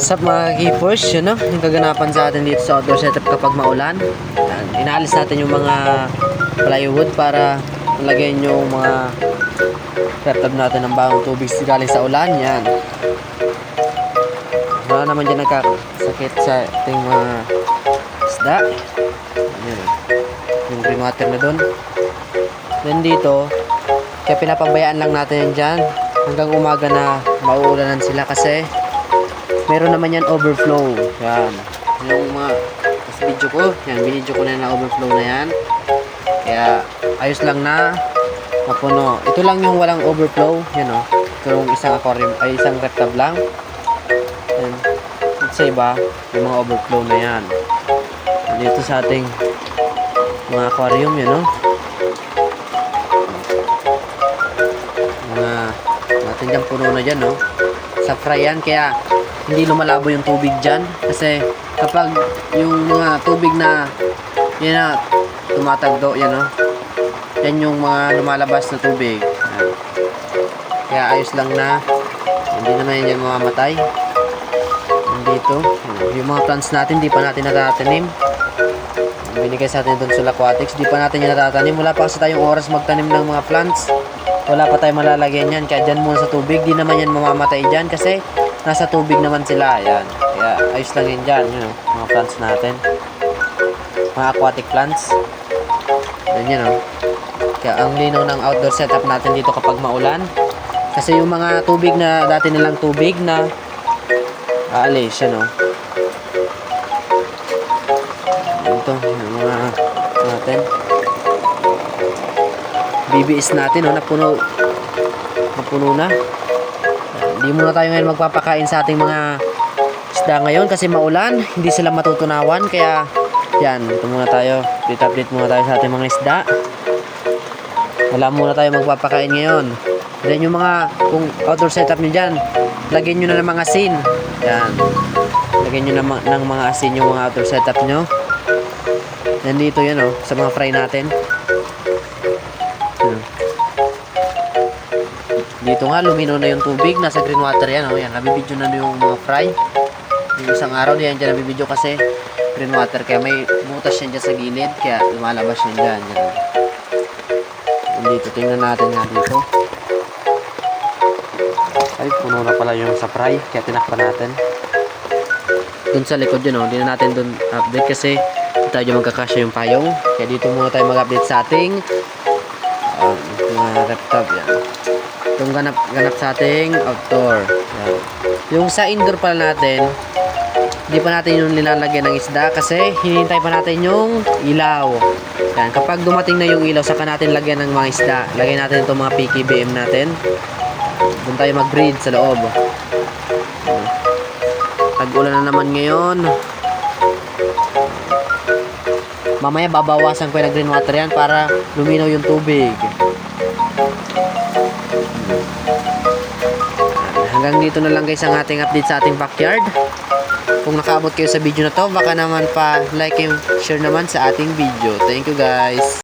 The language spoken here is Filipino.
Sa mga keepers, yun no, yung kaganapan sa atin dito sa outdoor setup kapag maulan. Inaalis natin yung mga plywood para lagyan yung mga setup natin ng bagong tubig galing sa ulan. Yan. Wala naman dyan nagkasakit sa ating mga isda. Yan. Yung green water na doon. Then dito, kaya pinapabayaan lang natin yan dyan hanggang umaga na mauulanan sila kasi meron naman yan overflow. Yan. Yung mga sa video ko, yan, binidyo ko na na overflow na yan. Kaya ayos lang na mapuno. Ito lang yung walang overflow, yan o. Ito yung isang aquarium, ay isang rectab lang. Yan. At sa iba, yung mga overflow na yan. Dito sa ating mga aquarium, yan o. Mga natin dyan puno na dyan, no? Sa fry yan, kaya hindi lumalabo yung tubig dyan. Kasi kapag yung mga tubig na yan na tumatagdo, yan, no? Yan yung mga lumalabas na tubig. Kaya ayos lang na hindi naman yan mamamatay. Nandito. Yung mga plants natin, di pa natin natatanim. Binigay sa atin doon sa Aquatics, di pa natin yan natatanim. Wala pa kasi tayong oras magtanim ng mga plants. Wala pa tayong malalagyan yan. Kaya dyan muna sa tubig. Di naman yan mamamatay dyan kasi nasa tubig naman sila. Yan. Kaya ayos lang yan dyan. Yun, mga plants natin. Mga aquatic plants. Yan yan oh. Kaya ang linaw ng outdoor setup natin dito kapag maulan. Kasi yung mga tubig na dati nilang tubig na aalis yan oh. Ito, yung mga natin. BBS natin, oh, napuno. Napuno na. Hindi muna tayo ngayon magpapakain sa ating mga isda ngayon kasi maulan. Hindi sila matutunawan. Kaya, yan, ito muna tayo. Update-update muna tayo sa ating mga isda. Wala muna tayo magpapakain ngayon. Then yung mga, kung outdoor setup nyo dyan, lagyan nyo na ng mga asin. Yan. Lagyan nyo na ng mga asin yung mga outdoor setup nyo. Nandito yan oh, sa mga fry natin. Dito nga, lumino na yung tubig. Nasa green water yan. Oh. Yan, nabibidyo na yung mga fry. Yung isang araw, yan dyan nabibidyo kasi green water. Kaya may butas yan dyan sa gilid. Kaya lumalabas yan dyan. Yan. dito, tingnan natin nga dito. Ay, puno na pala yung sa fry. Kaya tinakpan natin. Doon sa likod yun, oh. Hindi na natin doon update kasi tayo magkakasya yung payong. Kaya dito muna tayo mag-update sa ating um, mga reptop. Yan. Itong ganap, ganap sa ating outdoor. Yan. Yung sa indoor pala natin, hindi pa natin yung nilalagyan ng isda kasi hinihintay pa natin yung ilaw. Yan. Kapag dumating na yung ilaw, saka natin lagyan ng mga isda. Lagyan natin itong mga PKBM natin. Doon tayo mag-breed sa loob. Tag-ulan na naman ngayon. Mamaya babawasan ko yung green water yan para luminaw yung tubig. Hanggang dito na lang guys ang ating update sa ating backyard. Kung nakaabot kayo sa video na to, baka naman pa like and share naman sa ating video. Thank you guys.